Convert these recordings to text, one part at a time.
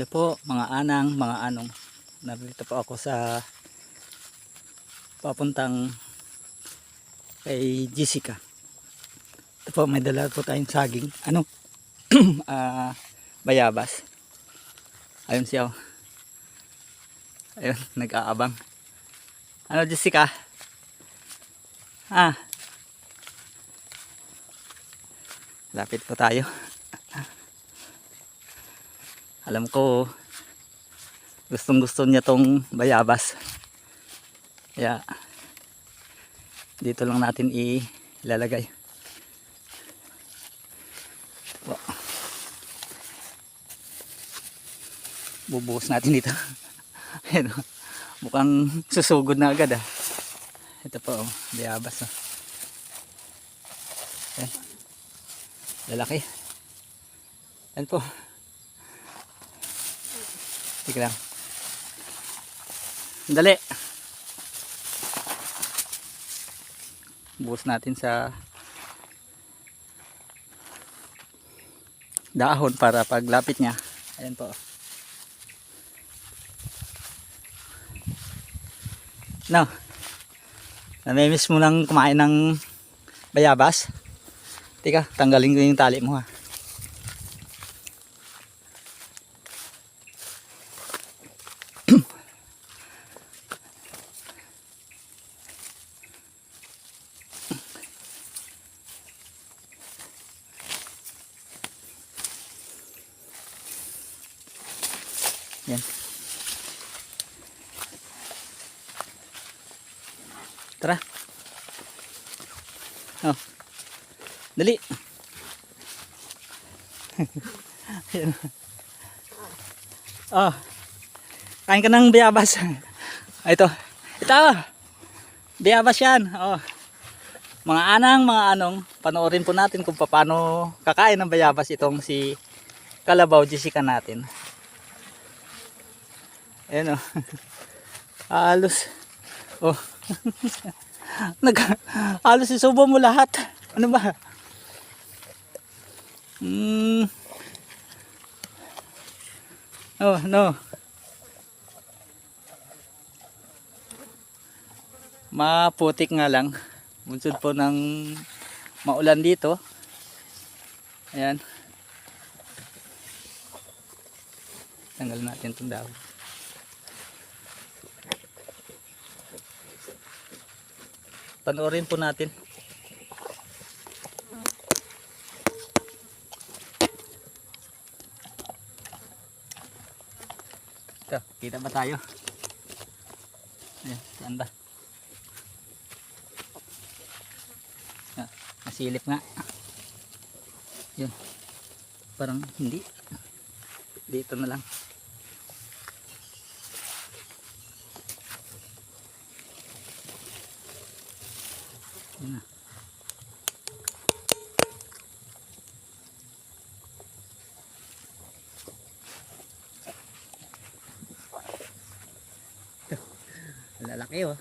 Hello po mga anang, mga anong. Narito po ako sa papuntang kay Jessica. Ito po may dala po tayong saging. Ano? Ah, bayabas. Ayun siya. oh. Ayun, nag-aabang. Ano Jessica? Ah. Lapit po tayo. Alam ko gustong gusto niya tong bayabas. Kaya dito lang natin ilalagay. Po. Bubuhos natin dito. Ayan, oh. Mukhang susugod na agad ah. Ito po, oh, bayabas. Oh. Ayan. Lalaki. Ayan po. Sige lang. Dali. Buhos natin sa dahon para paglapit niya. Ayan po. No. Namimiss mo lang kumain ng bayabas? Tika, tanggalin ko yung tali mo ha. Yan. Tara. Oh. Dali. Yan. oh. Kain ka ng bayabas. Ah, Ito. Ito. Bayabas yan. Oh. Mga anang, mga anong, panoorin po natin kung paano kakain ng bayabas itong si Kalabaw Jessica natin. Ayan o. Halos. Oh. Nag halos isubo mo lahat. Ano ba? Hmm. Oh, no. Maputik nga lang. Bunsod po ng maulan dito. Ayan. Tanggal natin itong dahon. Panoorin po natin. Ito, kita ba tayo? Ayan, saan ba? Ah, nasilip nga. Yun. Parang hindi. Dito na lang. Lalaki oh.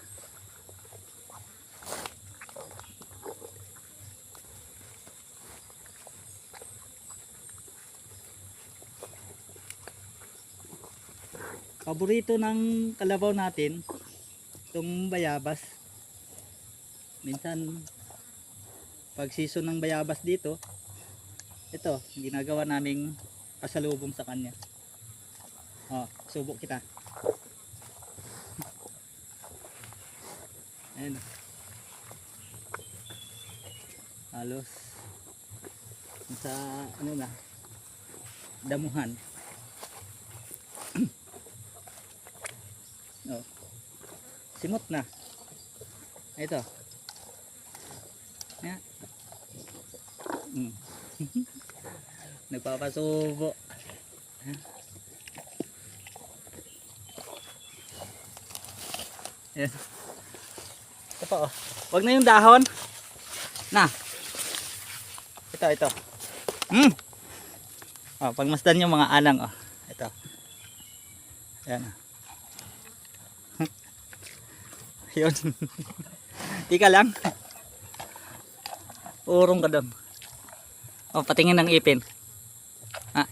Paborito ng kalabaw natin itong bayabas. Minsan pag season ng bayabas dito, ito ginagawa naming pasalubong sa kanya. Oh, subok kita. Ayan. Halos sa ano na damuhan. oh. Simot na. Ito. Yan. Mm. Nagpapasubo. Yan. Ito oh. Wag na yung dahon. Na. Ito, ito. Hmm. Oh, pagmasdan yung mga alang oh. Ito. Yan. Yun. Tika lang. Urong ka doon. O, patingin ng ipin. Ah.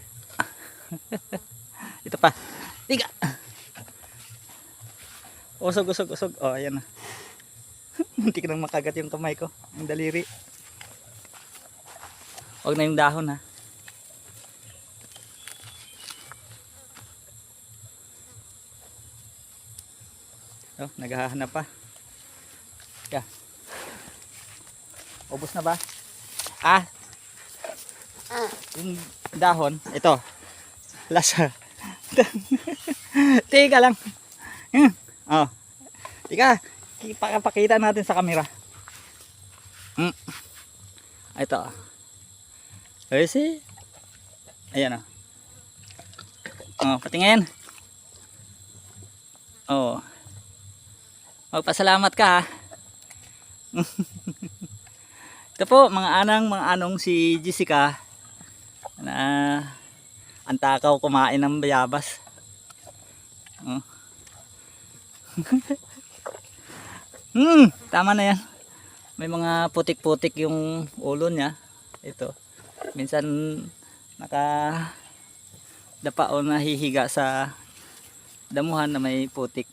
Ito pa. Tiga. Usog, usog, usog. Oh, ayan na. Ko nang makagat yung kamay ko. Yung daliri. Huwag na yung dahon ha. Oh, naghahanap pa. Yeah. Ubus na ba? Ah. Yung dahon, ito. Lasa. Teka lang. Hmm. Oh. Tika, ipakita natin sa camera. Mm. Ito. Ay, see? Ayan oh. Oh, patingin. Oh. Magpasalamat ka ha. Ito po, mga anang, mga anong si Jessica na ang takaw kumain ng bayabas. Oh. hmm, tama na yan. May mga putik-putik yung ulo niya. Ito. Minsan naka dapa o nahihiga sa damuhan na may putik.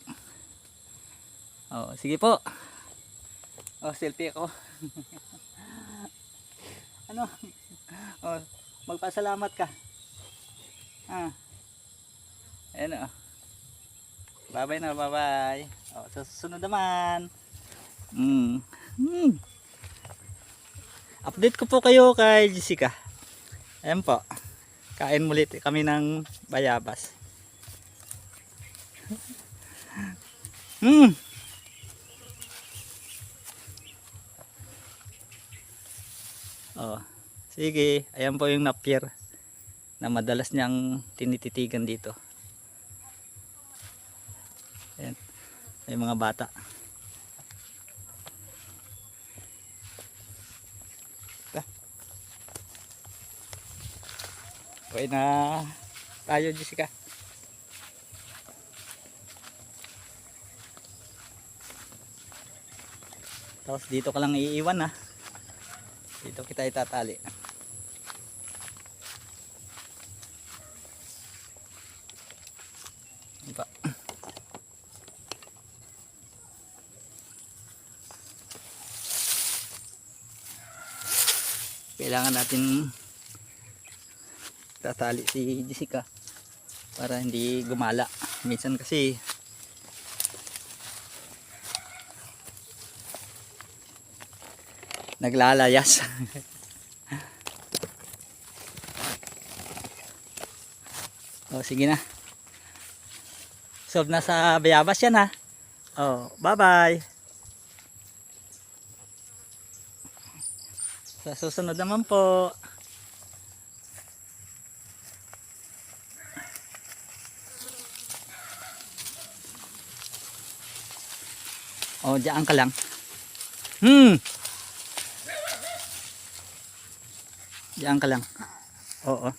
Oh, sige po. Oh, selfie ako. ano? Oh, magpasalamat ka. Ah. Ayan oh. Bye-bye na, bye-bye. Oh, susunod naman. Mm. Hmm. Update ko po kayo kay Jessica. Ayan po. Kain mulit kami ng bayabas. Hmm. Oh. Sige, ayan po yung napier na madalas niyang tinititigan dito. Ayan. May mga bata. Okay na tayo Jessica. Tapos dito ka lang iiwan ha. Dito kita itatali. Diba? Kailangan natin tatali si Jessica para hindi gumala. Minsan kasi naglalayas. oh, sige na. Solve na sa bayabas yan ha. Oh, bye-bye. Sa susunod naman po. Oh, diyan ka lang. Hmm. Diyan ka lang. Oo.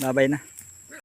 Babay na.